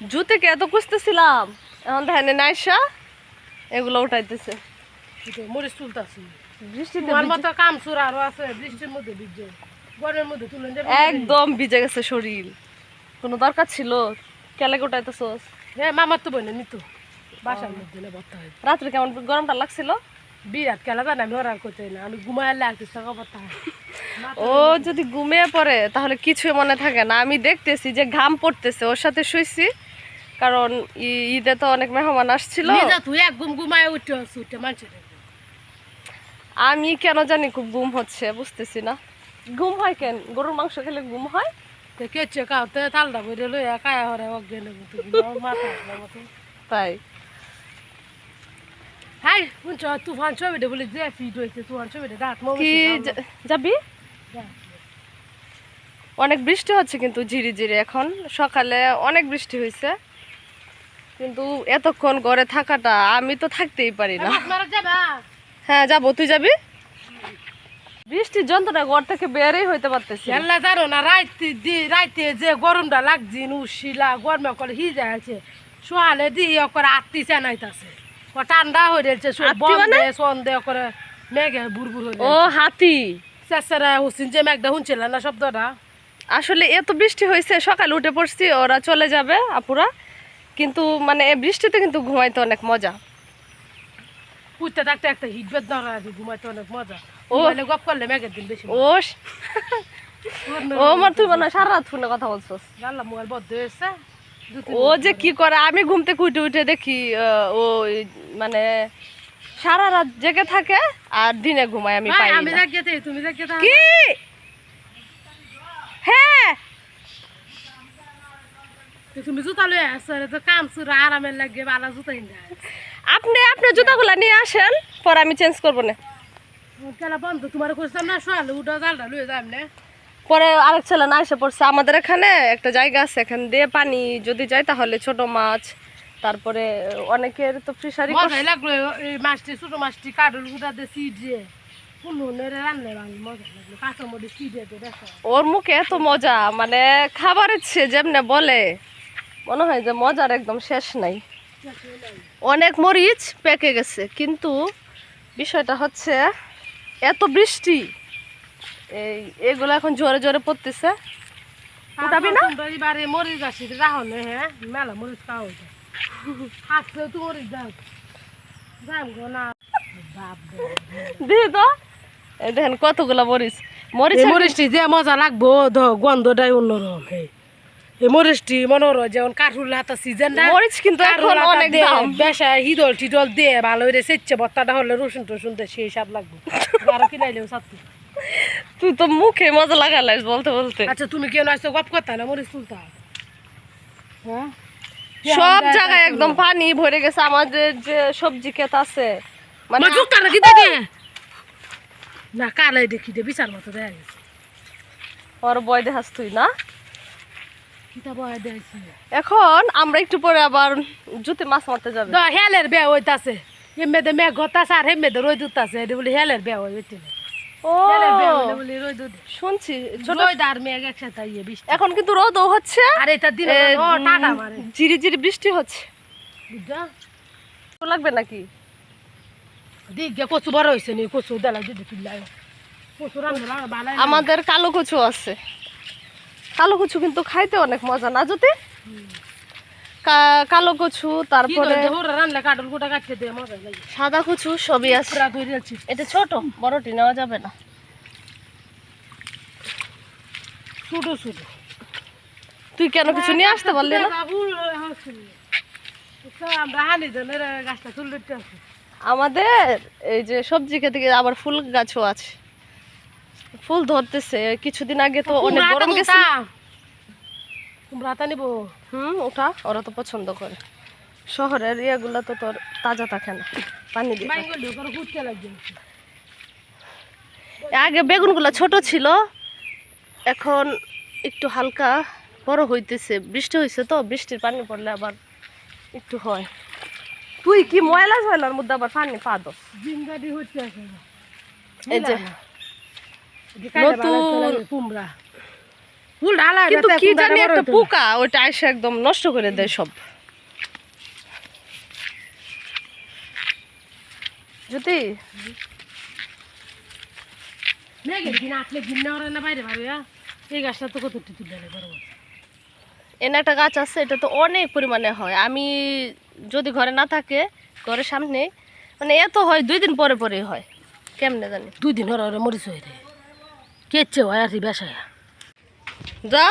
জুতেকে এত খুঁজতেছিলাম? এখন দেখেন নাইসা এগুলো উঠাইতেছে। মরিচ তুলতাছি। বৃষ্টিতে মতো কাম আরও আছে বৃষ্টির মধ্যে ভিজে। গরমের মধ্যে তুলে একদম ভিজে গেছে শরীর। কোনো দরকার ছিল? কেলে উঠাইতেছোস? হ্যাঁ মামার তো বোনের নিত। বাসার মধ্যে না হয়। রাত্রে কেমন গরমটা লাগছিল? বিরাট খেলা জানি আমি ওরা করতে না। আমি ঘুমাই লাগতে বর্তা ও যদি ঘুমিয়ে পড়ে তাহলে কিছুই মনে থাকে না। আমি দেখতেছি যে ঘাম পড়তেছে ওর সাথে শুইছি। কারণ ঈদে তো অনেক মেহমান আসছিল। আমি কেন জানি খুব ঘুম হচ্ছে বুঝতেছি না। ঘুম হয় কেন? গরুর মাংস খেলে ঘুম হয়? তাই। হাই শুনছ তুফান বলে যে ফিট হয়েছে তুফান দাঁত যাবি? অনেক বৃষ্টি হচ্ছে কিন্তু ঝিরি ঝিরি এখন। সকালে অনেক বৃষ্টি হয়েছে। কিন্তু এতক্ষণ ঘরে থাকাটা আমি তো থাকতেই পারি না। হ্যাঁ যাব। তুই যাবি? বৃষ্টির যন্ত্রণা ঘর থেকে বেরই হইতে পারতেছি না। জানো না রাইতে দি রাইতে যে গরমটা লাগছে উশিলা গরমে করে হিজা আছে সোয়ালে দি করে আত্মি চেনাইতাছে। ঠান্ডা হয়ে যাচ্ছে সন্ধে করে মেঘে বুরবুর হয়ে ও হাতি। চেষ্টারা হুসিন যে মেঘটা শুনছিল না শব্দটা? আসলে এত বৃষ্টি হয়েছে সকালে উঠে পড়ছি ওরা চলে যাবে আপুরা। কিন্তু মানে বৃষ্টিতে কিন্তু ঘুমাইতে অনেক মজা। থাকতে একটা ঘুমাইতে অনেক মজা। ও। ও গপ করলে মেঘের দিন বেশি ও ও আমার তুই মনে সারা রাত ফোনে কথা বলছস। জানলাম মোবাইল বদ্ধ হয়েছে। ও যে কি করে আমি ঘুমতে থেকে উঠে উঠে দেখি ও মানে সারা রাত জেগে থাকে আর দিনে ঘুমায় আমি পাই আমি জাগিয়ে তুমি জাগিয়ে কি হ্যাঁ তুমি জুতা লয়ে আসছো তো কাম সুরা আরামের লাগে ভালো জুতা হিন্দা আপনি আপনার জুতাগুলা নিয়ে আসেন পরে আমি চেঞ্জ করব না। কেলা বন্ধ তোমার করছিলাম না সোয়ালে উঠা জালটা লয়ে যাম না পরে আরেক ছেলে না এসে পড়ছে আমাদের এখানে একটা জায়গা আছে এখান দিয়ে পানি যদি যায় তাহলে ছোট মাছ তারপরে অনেকের তো ফিশারি মজাই লাগল এই মাছটি ছোট মাছটি কাডল গুদা দিয়ে কোনো সিট ওর মুখে এত মজা মানে খাবারের ইচ্ছে যেমনে বলে মনে হয় যে মজার একদম শেষ নাই। অনেক মরিচ পেকে গেছে কিন্তু বিষয়টা হচ্ছে এত বৃষ্টি এই এগুলো এখন জোরে জোরে পড়তেছে। উঠাবি না? এবারে মরিচ আসি রাহনে হ্যাঁ? মেলা মরিচ খাওয়া যায় হাসলে তো মরিচ যাও না। তো দেখেন কতগুলা মরিচ। মরিচ মরিচটি যে মজা লাগবো গন্ধটাই অন্যরকম মরিচটি মনে যেমন হাতা সিজন না মরিচ কিন্তু এখন অনেক দাম। বেসা হিদল ভালো করে সেচ্ছে বত্তাটা হলে রসুন টসুন সেই লাগবে। আরও কিনাইলেও সাথে তুই তো মুখে মজা লাগালাস বলতে বলতে। আচ্ছা তুমি কেন আসছো গপ না মরিচ তুলতা? হ্যাঁ? সব জায়গায় একদম পানি ভরে গেছে আমাদের যে সবজি ক্ষেত আছে। মানে না কি দেখে না কালাই দেখি দে বিচার মতো দেখা গেছে। ওর বয় দেখাস তুই না? এখন আমরা একটু পরে আবার জুতে মাছ মারতে যাবে। হেলের বে হইতাছে। এমএদে মেঘ হতাছে আর এমএদে রই দুতাছে এটা বলি হেলের বে হইতে ও শুনছি এখন কিন্তু হচ্ছে। আর এটা দিনে বৃষ্টি লাগবে নাকি? দিক কচু বড় হয়েছে নি কচু দেলা দিদি আমাদের কালো কচু আছে। কালো কচু কিন্তু খাইতে অনেক মজা না যদি কালো কচু তারপরে সাদা কচু সবই আছে। এটা ছোট বড়টি নেওয়া যাবে না। ছোটো ছোটো। তুই কেন কিছু নিয়ে আসতে পারলি না? দিতে আছে আমাদের এই যে সবজি খেতে আবার ফুল গাছও আছে। ফুল ধরতেছে। কিছুদিন আগে তো অনেক গরম গেছে। হাতা নিবো। হুম ওটা ওরা তো পছন্দ করে। শহরের ইয়েগুলো তো তোর তাজা থাকে না। পানি দিয়ে আগে বেগুনগুলো ছোট ছিল। এখন একটু হালকা বড় হইতেছে। বৃষ্টি হয়েছে তো বৃষ্টির পানি পড়লে আবার একটু হয়। তুই কি ময়লা ঝয়লার মধ্যে আবার পানি পা দো এই যে নতুন কুমড়া। কিন্তু কি জানি একটা পোকা ওইটা এসে একদম নষ্ট করে দেয় সব। যদি মেঘের দিন আসলে দিন নেওয়ার না বাইরে বাড়ি এই গাছটা তো কত তুলে নেই বড় বড়। এনে একটা গাছ আছে এটা তো অনেক পরিমাণে হয়। আমি যদি ঘরে না থাকে ঘরের সামনে মানে এত হয় দুই দিন পরে পরে হয়। কেমনে জানি। দুই দিন মরিচ হয়ে রে কেচ্ছে হয় আর কি বেসায়। যা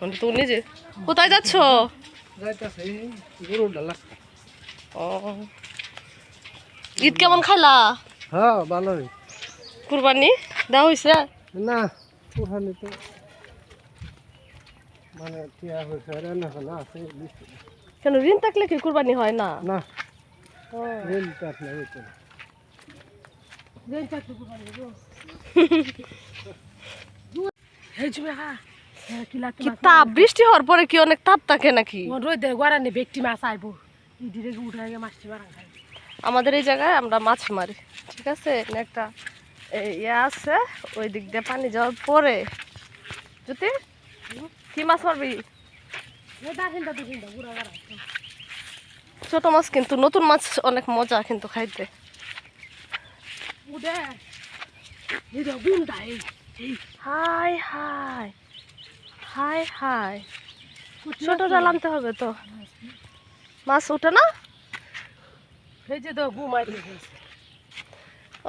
মানে তুই নিজে কোথায় যাচ্ছ? যাইতাছে ডালা ও। ঈদ কেমন খাইলা হ্যাঁ ভালোই। কুরবানি দেওয়া হয়েছে না ওখানে তো মানে টিয়া হয়েছে আর না না আছে কেন ঋণ থাকলে কি কুরবানি হয় না? না রেল কাট না হইতো না। কি তাপ বৃষ্টি হওয়ার পরে কি অনেক তাপ থাকে নাকি? রোদ গড়ানি ব্যক্তি মাছ আইবো। ইদিরে উঠে গিয়ে মাছটি মারা আমাদের এই জায়গায় আমরা মাছ মারি ঠিক আছে? একটা ইয়ে আছে ওই দিক দিয়ে পানি যাওয়ার পরে। যদি কি মাছ মারবি? ছোট মাছ কিন্তু নতুন মাছ অনেক মজা কিন্তু খাইতে। হাই হাই হাই হাই ছোট জাল আনতে হবে তো। মাছ ওঠে না?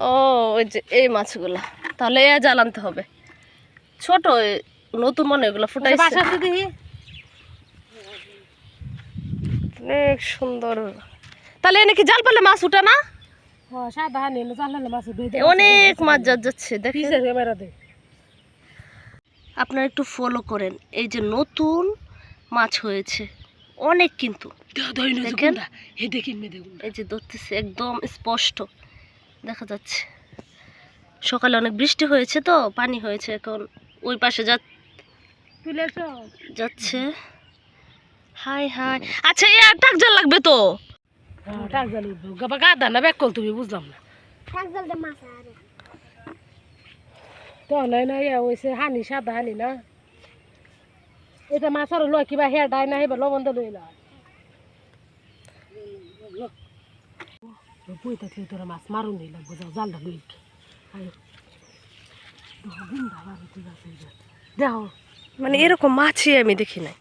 ও ওই যে এই মাছগুলা। তাহলে এ জাল আনতে হবে। ছোট নতুন মনে এগুলো ফুটাইছে। দেখি অনেক সুন্দর। তাহলে এনে কি জাল পেলে মাছ উঠে না? অনেক মাছ যাচ্ছে পিসের ক্যামেরা দে। আপনারা একটু ফলো করেন। এই যে নতুন মাছ হয়েছে। অনেক কিন্তু। দেখেন। এই যে ধরতেছে একদম স্পষ্ট। দেখা যাচ্ছে। সকালে অনেক বৃষ্টি হয়েছে তো পানি হয়েছে এখন। ওই পাশে যা যাচ্ছে। Hi hi. আচ্ছা এ টাক জাল লাগবে তো? টাক জানি গাবা গাদা না ব্যাক কল তুমি বুঝলাম না। তো নাই না ইয়া হানি সাদা হানি না। এটা মাছৰ লয় কিবা হেয়াৰ ডাই নাই বা লবণ লৈ লয় বই থাকি তোরা মাছ মারুন নিল বোঝা জালটা লই দেখো মানে এরকম মাছই আমি দেখি নাই।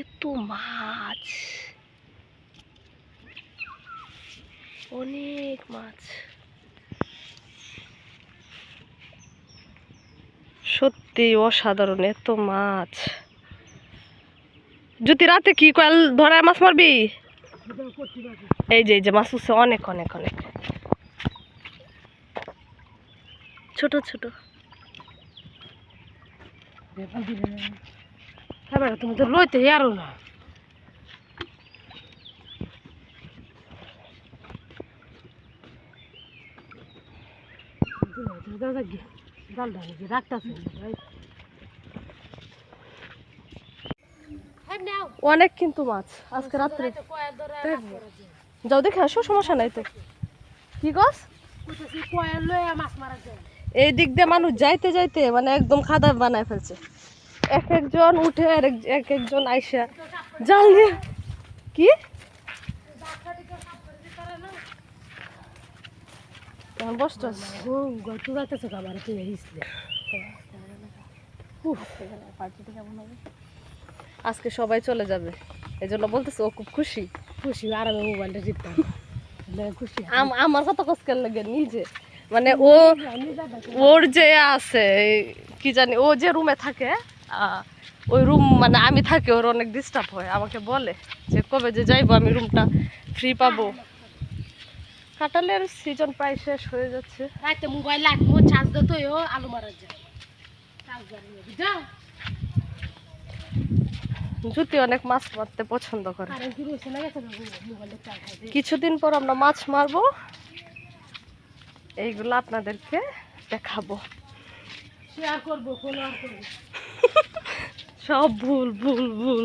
এত মাছ। অনেক মাছ। সত্যি অসাধারণ, এত মাছ। যদি রাতে কি কয়েল ধরায় মাছ মারবি? এই যে এই যে, মাছ উঠছে, অনেক অনেক অনেক। ছোট ছোট। তুমি তো লইতে ইয়ারো না। জালটা রাখতেছে। অনেক কিন্তু মাছ আজকে রাত্রে। যাও দেখে আসো সমস্যা নাই তো। কি গছ? এই দিক দিয়ে মানুষ যাইতে যাইতে মানে একদম খাদা বানায় ফেলছে। এক একজন উঠে আর এক- এক একজন আইসা। জাল দিয়ে। কি? বসছস? চুরাইতেছে খাবার তুই হিসলে আজকে সবাই চলে যাবে। এই জন্য বলতেছে ও খুব খুশি। খুশি আর আমি মোবাইলটা জিততাম খুশি। আম- আমার কত কষ্ট লাগে নিজে। মানে ও ওর যে আছে কি জানি ও যে রুমে থাকে আহ, ওই রুম মানে আমি থাকি ওর অনেক ডিস্টার্ব হয়। আমাকে বলে যে কবে যে যাইবো আমি রুমটা ফ্রি পাবো। কাঁঠালের সিজন প্রায় শেষ হয়ে যাচ্ছে। রাতে মোবাইল লাগবো চার্জ দিতে ও আলু মারা যায়। জুতি অনেক মাছ মারতে পছন্দ করে। কিছুদিন পর আমরা মাছ মারবো। এইগুলো আপনাদেরকে দেখাবো। শেয়ার করব সব ভুল ভুল ভুল।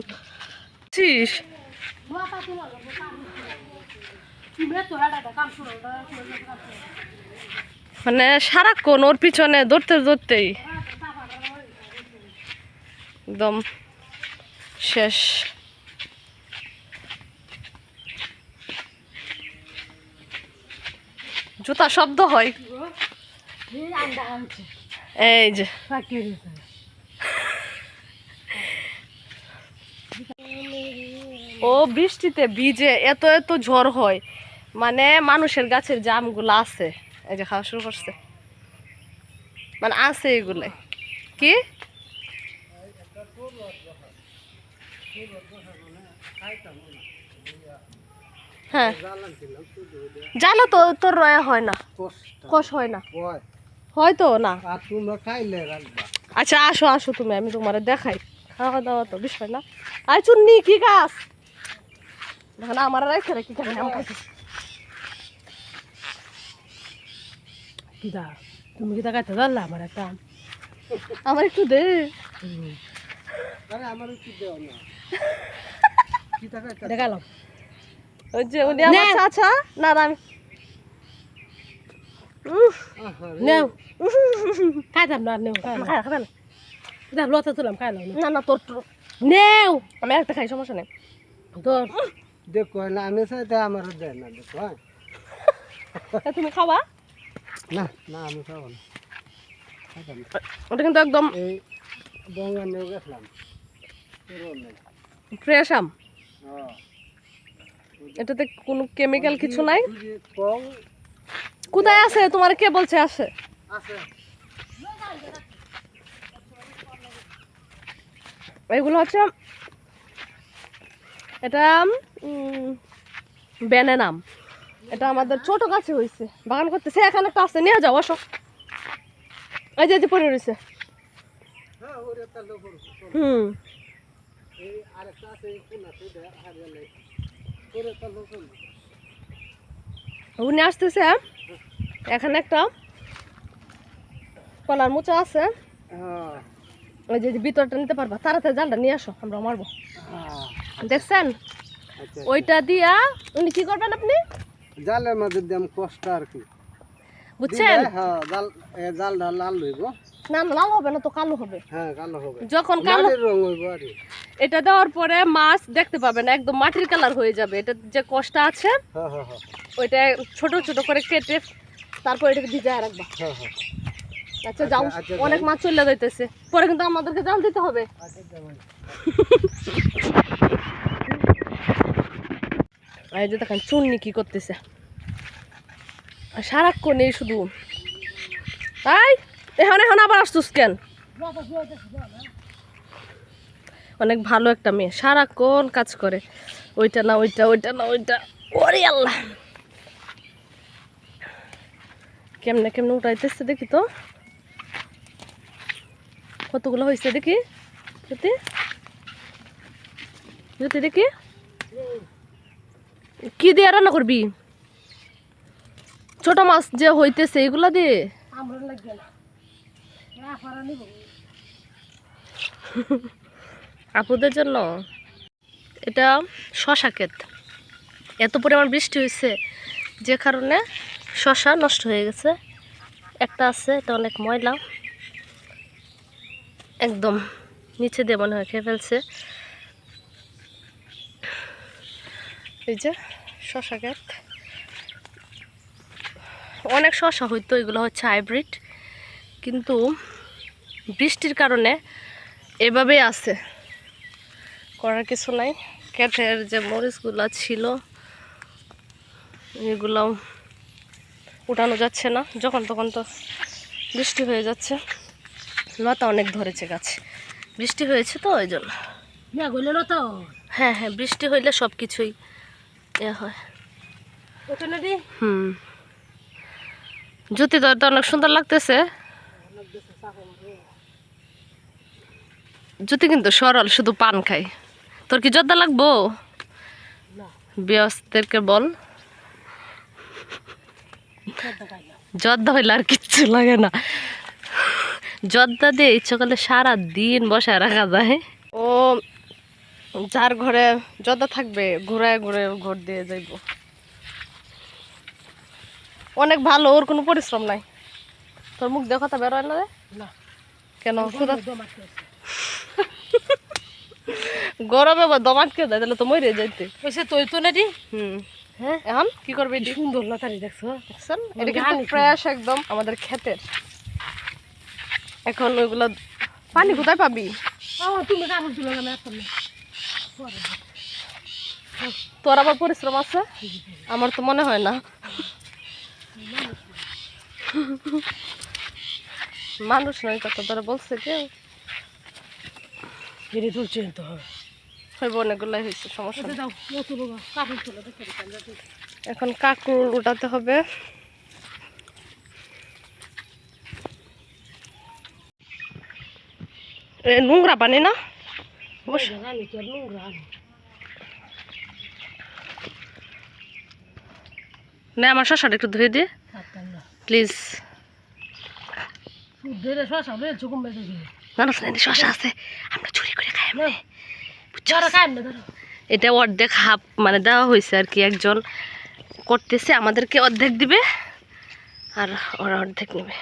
মানে সারাক্ষণ ওর পিছনে দৌড়তে দৌড়তেই। একদম শেষ। জুতা শব্দ হয়। এই যে। ও বৃষ্টিতে ভিজে এত এত ঝড় হয়। মানে মানুষের গাছের যে আমগুলো আছে। এই যে খাওয়া শুরু করছে। মানে আছে এগুলো। কি? হ্যাঁ। জানো তো তোর রয়া হয় না। কষ হয় না। হয়। হয়তো না। আর আচ্ছা আসো আসো তুমি আমি তোমার দেখাই। খাওয়া দাওয়া তো বিষয় না। আই চুন্নি কি গাছ? আমার রাইছে রে কি কিদা তুমি কিদা খাইতে ধরলা আমার একটা? আমার একটু দে। আরে আমার কি দেও না। কি টাকা দেখালাম ওই যে উনি আমার নে। চাচা। না আমি নেও। খাইতাম না নেও খাইলাম খাই না। দেখ লতা তুলাম খাইলাম না। না তোর তোর- নেও। আমি একটা খাই সমস্যা নেই। তোর। দেখো না আমি চাইতে আমার দেয় না দেখো হ্যাঁ। তুমি খাবা? না। না আমি খাব না। ওটা কিন্তু একদম এই গেছিলাম। ফ্রেশ আম। হ্যাঁ। এটাতে কোনো কেমিক্যাল কিছু নাই? কোথায় আছে? তোমার কে বলছে আছে? এগুলো হচ্ছে এটা বেনে নাম এটা আমাদের ছোট গাছে হয়েছে বাগান করতেছে এখানে একটা আছে নিয়ে যাও আসো। এই যে পড়ে রয়েছে হ্যাঁ হুম। উনি আসতেছে এখানে একটা কলার মোচা আছে। হ্যাঁ। ওই যে যে ভিতরটা নিতে পারবা। তাড়াতাড়ি জালটা নিয়ে আসো আমরা মারবো। হ্যাঁ দেখছেন? আচ্ছা। ওইটা দিয়া উনি কি করবেন আপনি? জালের মধ্যে দাম কষ্ট আর কি। বুঝছেন? হ্যাঁ জাল এ জালটা লাল হইব। না লাল হবে না তো কালো হবে। হ্যাঁ কালো হবে। যখন কালো রং হইব আর এটা দেওয়ার পরে মাছ দেখতে পাবেন একদম মাটির কালার হয়ে যাবে। এটা যে কষ্টা আছে হ্যাঁ হ্যাঁ হ্যাঁ। ওইটা ছোট ছোট করে কেটে তারপর এটাকে ভিজায় রাখবা। হ্যাঁ হ্যাঁ। আচ্ছা যাও আচ্ছা, অনেক মাছ চলে যাইতেছে। পরে কিন্তু আমাদেরকে জাল দিতে হবে। এই যে দেখেন, চুন্নি কি করতেছে? আর সারাক্ষণ এই শুধু। তাই এখন এখন আবার আসতুস কেন? অনেক ভালো একটা মেয়ে, সারাক্ষণ কাজ করে। ওইটা না, ওইটা ওইটা না, ওইটা। ওরে আল্লাহ। কেমনে কেমনে উঠাইতেছে দেখি তো। কতগুলো হয়েছে দেখি? জ্যোতি? জ্যোতি দেখি? কি দিয়ে রান্না করবি? ছোট মাছ যে হইতেছে, এগুলা দিয়ে? আপুদের জন্য? এটা শশা ক্ষেত। এত পরিমাণ বৃষ্টি হয়েছে যে কারণে শশা নষ্ট হয়ে গেছে। একটা আছে, এটা অনেক ময়লা। একদম নিচে দিয়ে মনে হয় খেয়ে ফেলছে। এই যে শশা ক্ষেত অনেক শশা হইতো এগুলো হচ্ছে হাইব্রিড কিন্তু বৃষ্টির কারণে এভাবেই আছে। করার কিছু নাই। ক্ষেতের যে মরিচগুলো ছিল এগুলো উঠানো যাচ্ছে না। যখন তখন তো বৃষ্টি হয়ে যাচ্ছে। লতা অনেক ধরেছে গাছ। বৃষ্টি হয়েছে তো ওই জন্য। তো হ্যাঁ হ্যাঁ বৃষ্টি হইলে সব কিছুই এ হয়। হুম। জ্যোতি তো অনেক সুন্দর লাগতেছে। জ্যোতি কিন্তু সরল শুধু পান খাই তোর কি জর্দা লাগবো? বয়সদেরকে বল। জর্দা হইলে আর কিচ্ছু লাগে না। জর্দা দিয়ে ইচ্ছা করলে সারা দিন বসায় রাখা যায়। ও যার ঘরে জর্দা থাকবে ঘুরায় ঘুরে ঘর দিয়ে যাইব। অনেক ভালো ওর কোনো পরিশ্রম নাই। তোর মুখ দেখো তা বেরোয় না রে? কেন? গরমে বা দম আটকে দেয় তাহলে তো মরে যাইতে। ওইসে তুই তো হুম। হ্যাঁ? এখন? কি করবে সুন্দর লতারি দেখছ? দেখছেন? এটা কিন্তু ফ্রেশ একদম। আমাদের ক্ষেতের। এখন ওইগুলো পানি কোথায় পাবি? তুমি কাপড় তুলে এখন তোর আবার পরিশ্রম আছে? আমার তো মনে হয় না। মানুষ নয় কত তোরা বলছে কেউ ফিরে তুলছে তো হইব অনেকগুলাই হয়েছে সমস্যা দেখে এখন কাকুর উঠাতে হবে। এ নোংরা পানি না আমি কি আর নোংরা আনি না আমার শশাটা একটু ধুয়ে দিয়ে প্লিজ শশা আছে আমরা চুরি করে খাই এটা অর্ধেক হাফ মানে দেওয়া হয়েছে আর কি একজন করতেছে আমাদেরকে অর্ধেক দিবে আর ওরা অর্ধেক নেবে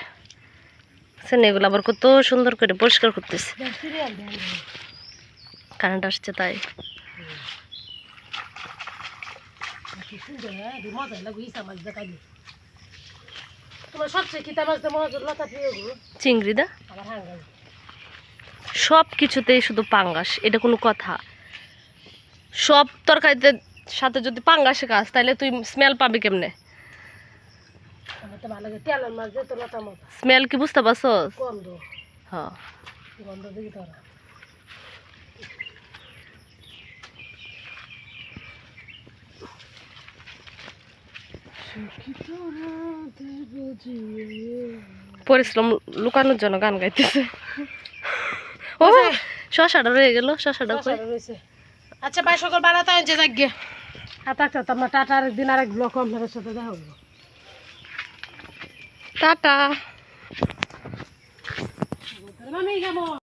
এগুলো আবার কত সুন্দর করে পরিষ্কার করতেছে কারেন্ট আসছে তাই। চিংড়ি দা? সব কিছুতেই শুধু পাঙ্গাস এটা কোনো কথা। সব তরকারিতে সাথে যদি পাঙ্গাসে কাজ তাহলে তুই স্মেল পাবি কেমনে? স্মেল কি বুঝতে গন্ধ। হ্যাঁ গন্ধ দেখি তোরা পরিশ্রম লুকানোর জন্য গান গাইতেছে। ও শশাটা রয়ে গেল শশাটা কই? আচ্ছা ভাই সকল ভালো তো আনছে যাক গিয়ে। হাত একটা তোমার টাটা আরেকদিন আরেক ব্লক আপনাদের সাথে দেখা টাটা। কেমন